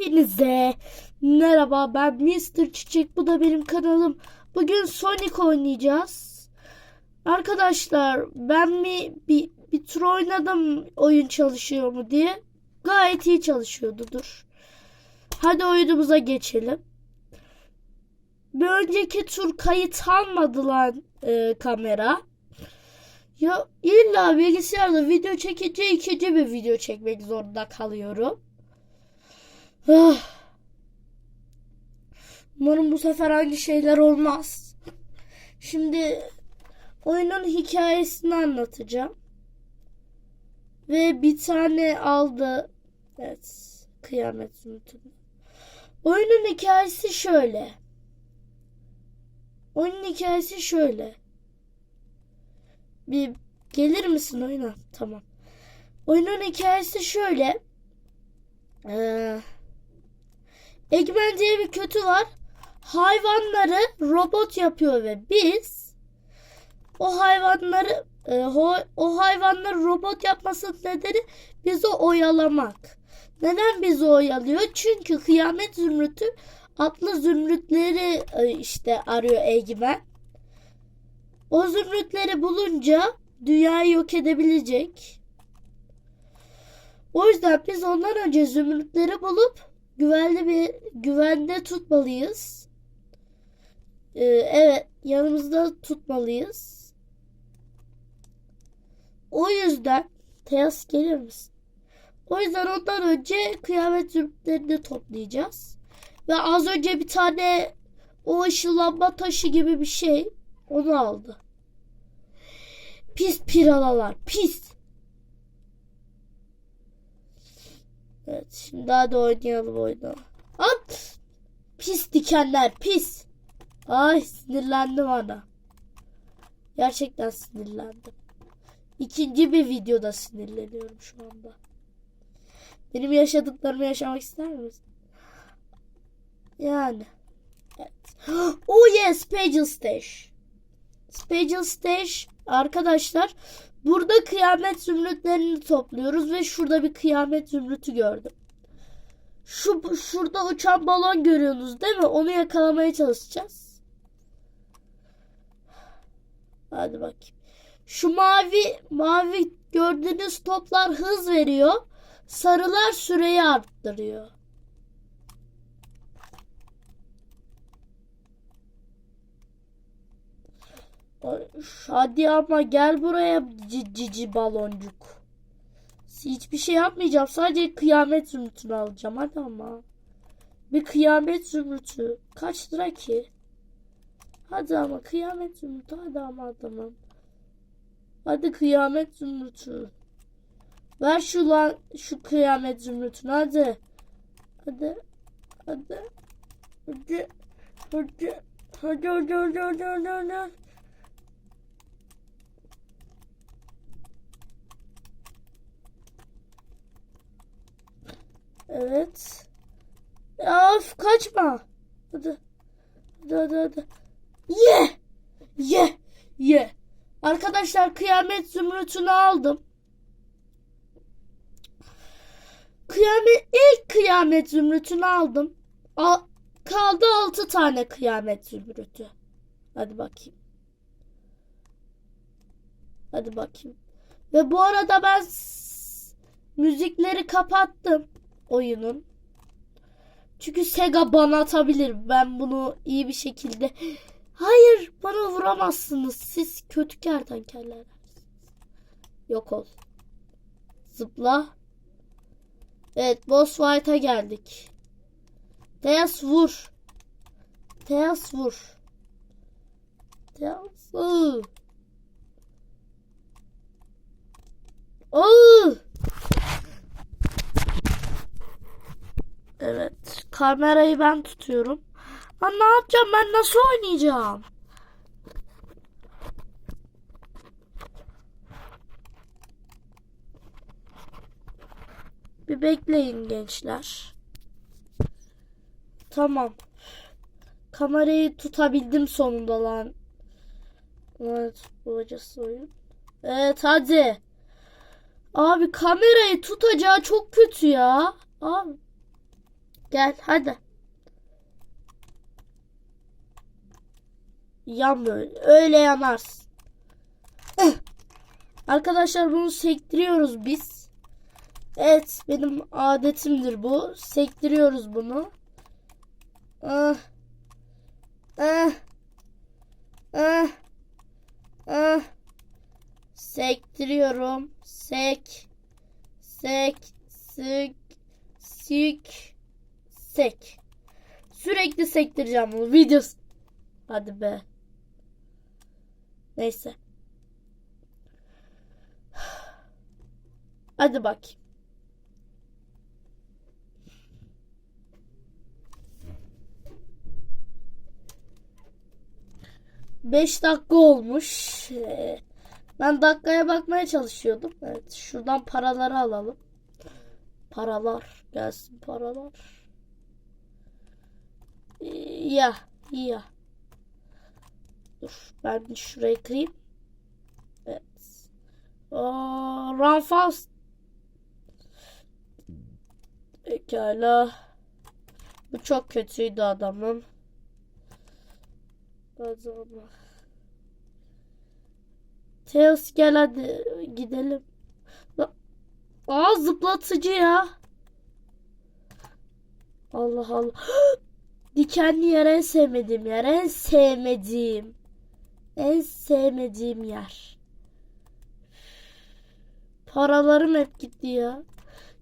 Hepinize merhaba ben Mr. Çiçek bu da benim kanalım. Bugün Sonic oynayacağız. Arkadaşlar ben bir, bir, bir tur oynadım oyun çalışıyor mu diye. Gayet iyi çalışıyordu dur. Hadi oyunumuza geçelim. Bir önceki tur kayıt almadı lan e, kamera. Ya illa bilgisayarda video çekince ikinci bir video çekmek zorunda kalıyorum. Ah. Umarım bu sefer aynı şeyler olmaz. Şimdi oyunun hikayesini anlatacağım. Ve bir tane aldı. Evet. Kıyamet zümrütü. Oyunun hikayesi şöyle. Oyunun hikayesi şöyle. Bir gelir misin oyuna? Tamam. Oyunun hikayesi şöyle. Eee Eggman diye bir kötü var. Hayvanları robot yapıyor ve biz o hayvanları e, ho- o hayvanları robot yapmasının nedeni bizi oyalamak. Neden bizi oyalıyor? Çünkü kıyamet zümrütü atlı zümrütleri e, işte arıyor Eggman. O zümrütleri bulunca dünyayı yok edebilecek. O yüzden biz ondan önce zümrütleri bulup güvenli bir güvende tutmalıyız. Ee, evet, yanımızda tutmalıyız. O yüzden Teas gelir misin? O yüzden ondan önce kıyamet zümrütlerini toplayacağız. Ve az önce bir tane o ışınlanma taşı gibi bir şey onu aldı. Pis piralalar, pis. Evet şimdi hadi oynayalım oyunu. At! Pis dikenler pis. Ay sinirlendim ana. Gerçekten sinirlendim. İkinci bir videoda sinirleniyorum şu anda. Benim yaşadıklarımı yaşamak ister misin? Yani. Evet. Oh yes, Spagel Stash. Spagel Stash arkadaşlar Burada kıyamet zümrütlerini topluyoruz ve şurada bir kıyamet zümrütü gördüm. Şu şurada uçan balon görüyorsunuz değil mi? Onu yakalamaya çalışacağız. Hadi bakayım. Şu mavi mavi gördüğünüz toplar hız veriyor. Sarılar süreyi arttırıyor. Hadi ama gel buraya cici, baloncuk. Hiçbir şey yapmayacağım. Sadece kıyamet zümrütünü alacağım. Hadi ama. Bir kıyamet zümrütü. Kaç lira ki? Hadi ama kıyamet zümrütü. Hadi ama adamım. Hadi kıyamet zümrütü. Ver şu lan şu kıyamet zümrütünü hadi. Hadi. Hadi. Hadi. Hadi. Hadi hadi hadi hadi hadi. hadi. Evet. Of kaçma. Hadi. Hadi hadi hadi. Ye. Ye. Ye. Arkadaşlar kıyamet zümrütünü aldım. Kıyamet ilk kıyamet zümrütünü aldım. Al, kaldı altı tane kıyamet zümrütü. Hadi bakayım. Hadi bakayım. Ve bu arada ben müzikleri kapattım oyunun. Çünkü Sega bana atabilir. Ben bunu iyi bir şekilde... Hayır bana vuramazsınız. Siz kötü kertenkeleler. Yok ol. Zıpla. Evet boss fight'a geldik. Teas vur. Teas vur. Teas vur. Oh! Evet. Kamerayı ben tutuyorum. Lan ne yapacağım ben nasıl oynayacağım? Bir bekleyin gençler. Tamam. Kamerayı tutabildim sonunda lan. Evet, bulacağız oyun. Evet hadi. Abi kamerayı tutacağı çok kötü ya. Abi Gel hadi. Yan böyle. Öyle yanarsın. Arkadaşlar bunu sektiriyoruz biz. Evet benim adetimdir bu. Sektiriyoruz bunu. Ah. Ah. Ah. Ah. Sektiriyorum. Sek. Sek. Sik. Sik. Sek. Sürekli sektireceğim bunu. Videosu. Hadi be. Neyse. Hadi bakayım. Beş dakika olmuş. Ee, Ben dakikaya bakmaya çalışıyordum. Evet, şuradan paraları alalım. Paralar gelsin paralar. Ya, ya. Dur, ben bir şurayı kırayım. Evet. Aa, run. Pekala. Bu çok kötüydü adamın. Adamı. Tails gel hadi gidelim. Aa zıplatıcı ya. Allah Allah. Dikenli yer en sevmediğim yer. En sevmediğim. En sevmediğim yer. Paralarım hep gitti ya.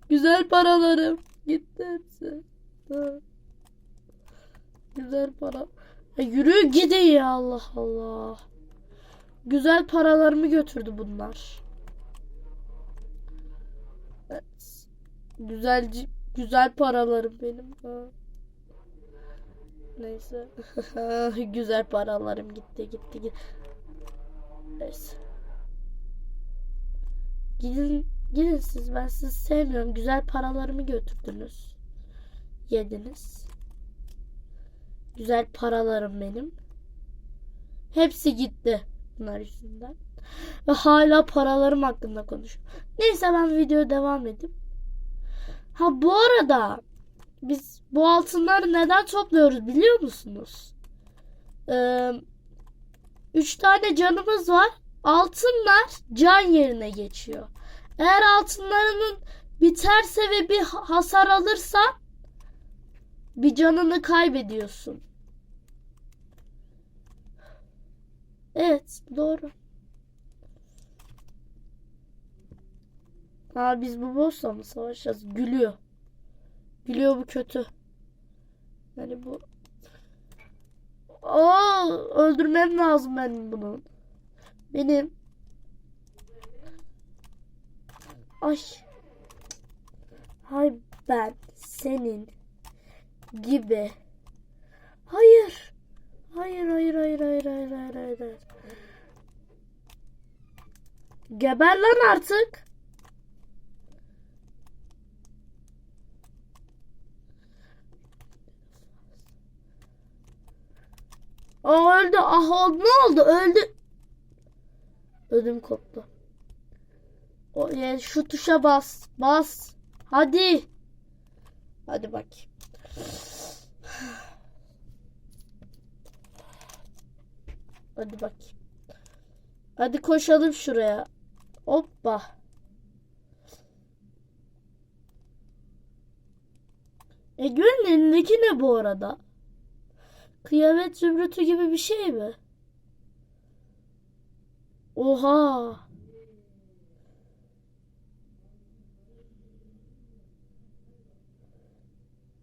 Güzel paralarım. Gitti hepsi. Güzel para. Ya yürü gidin ya Allah Allah. Güzel paralarımı götürdü bunlar. Evet. Güzel güzel paralarım benim. Ha. Neyse. güzel paralarım gitti gitti gitti. Neyse. Gidin gidin siz ben sizi sevmiyorum. Güzel paralarımı götürdünüz. Yediniz. Güzel paralarım benim. Hepsi gitti bunlar yüzünden. Ve hala paralarım hakkında konuşuyor. Neyse ben videoya devam edeyim. Ha bu arada biz bu altınları neden topluyoruz biliyor musunuz? Ee, üç tane canımız var. Altınlar can yerine geçiyor. Eğer altınlarının biterse ve bir hasar alırsa bir canını kaybediyorsun. Evet, doğru. Ha biz bu boss'la mı savaşacağız? Gülüyor. Gülüyor bu kötü. Yani bu Aa, öldürmem lazım ben bunu. Benim Ay. Hay ben senin gibi. Hayır, hayır, hayır, hayır, hayır, hayır, hayır. hayır. Geber lan artık. Aa öldü. Ah oldu. Ne oldu? Öldü. Ödüm koptu. O, ya, şu tuşa bas. Bas. Hadi. Hadi bak. Hadi bak. Hadi koşalım şuraya. Hoppa. Ege'nin elindeki ne bu arada? Kıyamet zümrütü gibi bir şey mi? Oha.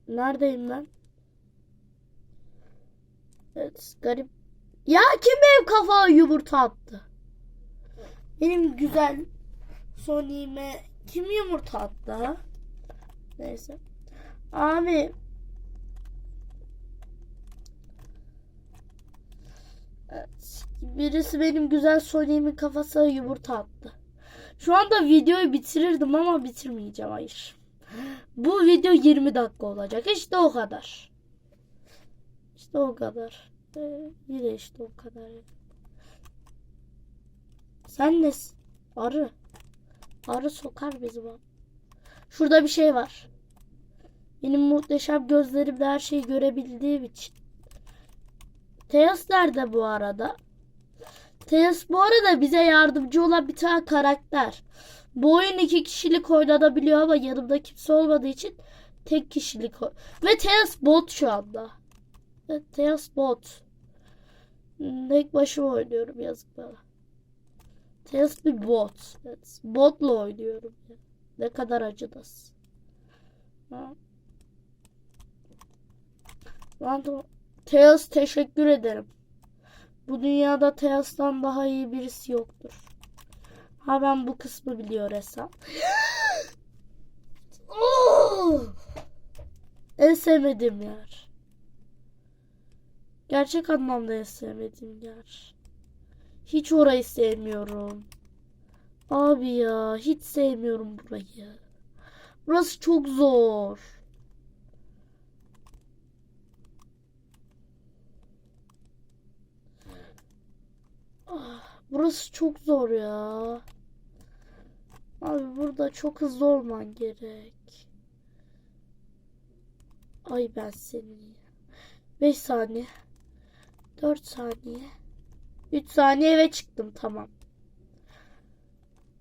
Neredeyim ben? Evet garip. Ya kim benim kafama yumurta attı? Benim güzel Sony'ime kim yumurta attı? Neyse. Abi. Birisi benim güzel Sony'imin kafasına yumurta attı. Şu anda videoyu bitirirdim ama bitirmeyeceğim hayır. Bu video 20 dakika olacak. İşte o kadar. İşte o kadar. Ee, yine işte o kadar. Sen nesin? Arı. Arı sokar bizi bak. Şurada bir şey var. Benim muhteşem gözlerimle her şeyi görebildiğim için. Teos nerede bu arada? Teos bu arada bize yardımcı olan bir tane karakter. Bu oyun iki kişilik oynanabiliyor ama yanımda kimse olmadığı için tek kişilik. Ve Teos bot şu anda. Evet, Teos bot. Tek başıma oynuyorum yazık bana. Teos bir bot. Evet, botla oynuyorum. Ne kadar acıdas. Ha. Lan da- Teos teşekkür ederim. Bu dünyada Teos'tan daha iyi birisi yoktur. Ha ben bu kısmı biliyor hesap. Oh! En sevmediğim yer. Gerçek anlamda en sevmediğim yer. Hiç orayı sevmiyorum. Abi ya hiç sevmiyorum burayı. Burası çok zor. Ah, burası çok zor ya. Abi burada çok hızlı olman gerek. Ay ben senin. 5 saniye. 4 saniye. 3 saniye ve çıktım tamam.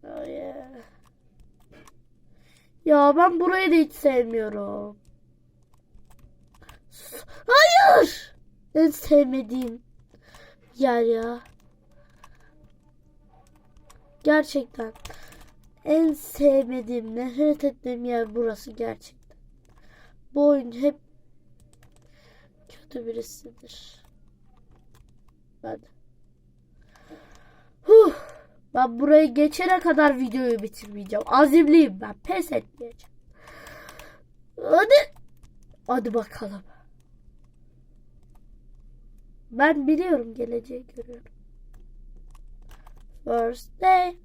Ay, ya. Ya ben burayı da hiç sevmiyorum. Hayır. En sevmediğim yer ya. Gerçekten. En sevmediğim, nefret ettiğim yer burası gerçekten. Bu oyun hep kötü birisidir. Ben. Huh. Ben burayı geçene kadar videoyu bitirmeyeceğim. Azimliyim ben. Pes etmeyeceğim. Hadi. Hadi bakalım. Ben biliyorum geleceği görüyorum. First day